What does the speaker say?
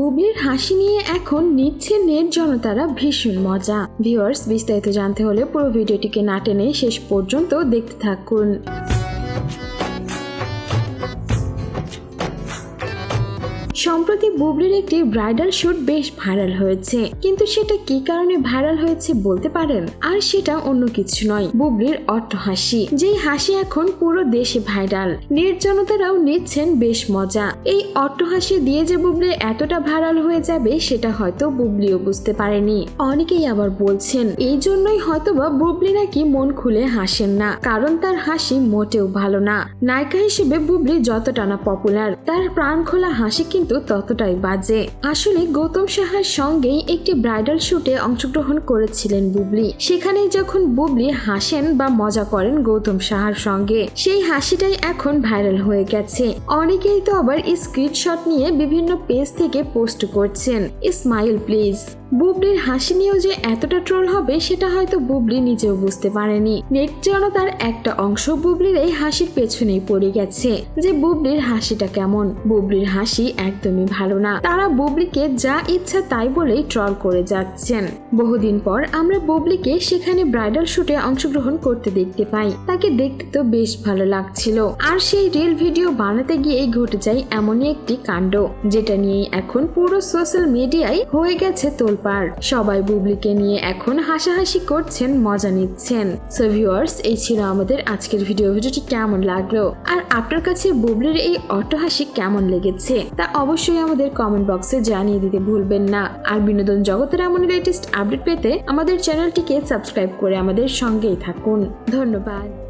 বুবলির হাসি নিয়ে এখন নিচ্ছে নেট জনতারা ভীষণ মজা। ভিউয়ার্স, বিস্তারিত জানতে হলে পুরো ভিডিওটিকে না টেনে শেষ পর্যন্ত দেখতে থাকুন। সম্প্রতি বুবলির একটি ব্রাইডাল শুট বেশ ভাইরাল হয়েছে। কিন্তু সেটা কি কারণে ভাইরাল হয়েছে বলতে পারেন? আর সেটা অন্য কিছু নয়। বুবলির অট্ট হাসি, যেই হাসি এখন পুরো দেশে ভাইরাল। নির্জনতারাও নিচ্ছেন বেশ মজা। এই অট্ট হাসি দিয়ে যে বুবলি এতটা ভাইরাল হয়ে যাবে, সেটা হয়তো বুবলিও বুঝতে পারেনি। অনেকেই আবার বলছেন, এই জন্যই হয়তোবা বুবলি নাকি মন খুলে হাসেন না, কারণ তার হাসি মোটেও ভালো না। নায়িকা হিসেবে বুবলি যতটা না পপুলার, তার প্রাণ খোলা হাসি কিন্তু ততটাই বাজে। আসলে গৌতম সাহার সঙ্গেই একটি ব্রাইডাল শুটে অংশগ্রহণ করেছিলেন বুবলি। সেখানে যখন বুবলি হাসেন বা মজা করেন গৌতম সাহার সঙ্গে, সেই হাসিটাই এখন ভাইরাল হয়ে গেছে। অনেকেই তো আবার স্ক্রিনশট নিয়ে বিভিন্ন পেজ থেকে পোস্ট করছেন। স্মাইল প্লিজ বুবলির হাসি নিয়েও যে এতটা ট্রোল হবে, সেটা হয়তো বুবলি নিজেও বুঝতে পারেনি। নেট জনতার একটা অংশ বুবলির এই হাসির পেছনেই পড়ে গেছে, যে বুবলির হাসিটা কেমন। বুবলির হাসি একদমই ভালো না। তারা বুবলিকে যা ইচ্ছা তাই বলেই ট্রল করে যাচ্ছেন। বহুদিন পর আমরা বুবলিকে সেখানে ব্রাইডাল শুটে অংশগ্রহণ করতে দেখতে পাই। তাকে দেখতে তো বেশ ভালো লাগছিল। আর সেই রিল ভিডিও বানাতে গিয়ে ঘটে যায় এমনই একটি কাণ্ড, যেটা নিয়ে এখন পুরো সোশ্যাল মিডিয়ায় হয়ে গেছে তোলপাড়। সবাই বুবলিকে নিয়ে এখন হাসাহাসি করছেন, মজা নিচ্ছেন। সো এই ছিল আমাদের আজকের ভিডিও। ভিডিওটি কেমন লাগল? আর আপনার কাছে বুবলির এই অট্টহাসি কেমন লেগেছে? তা অবশ্যই আমাদের কমেন্ট বক্সে জানিয়ে দিতে ভুলবেন না। আর বিনোদন জগতের এমন লেটেস্ট আপডেট পেতে আমাদের চ্যানেলটিকে সাবস্ক্রাইব করে আমাদের সঙ্গেই থাকুন। ধন্যবাদ।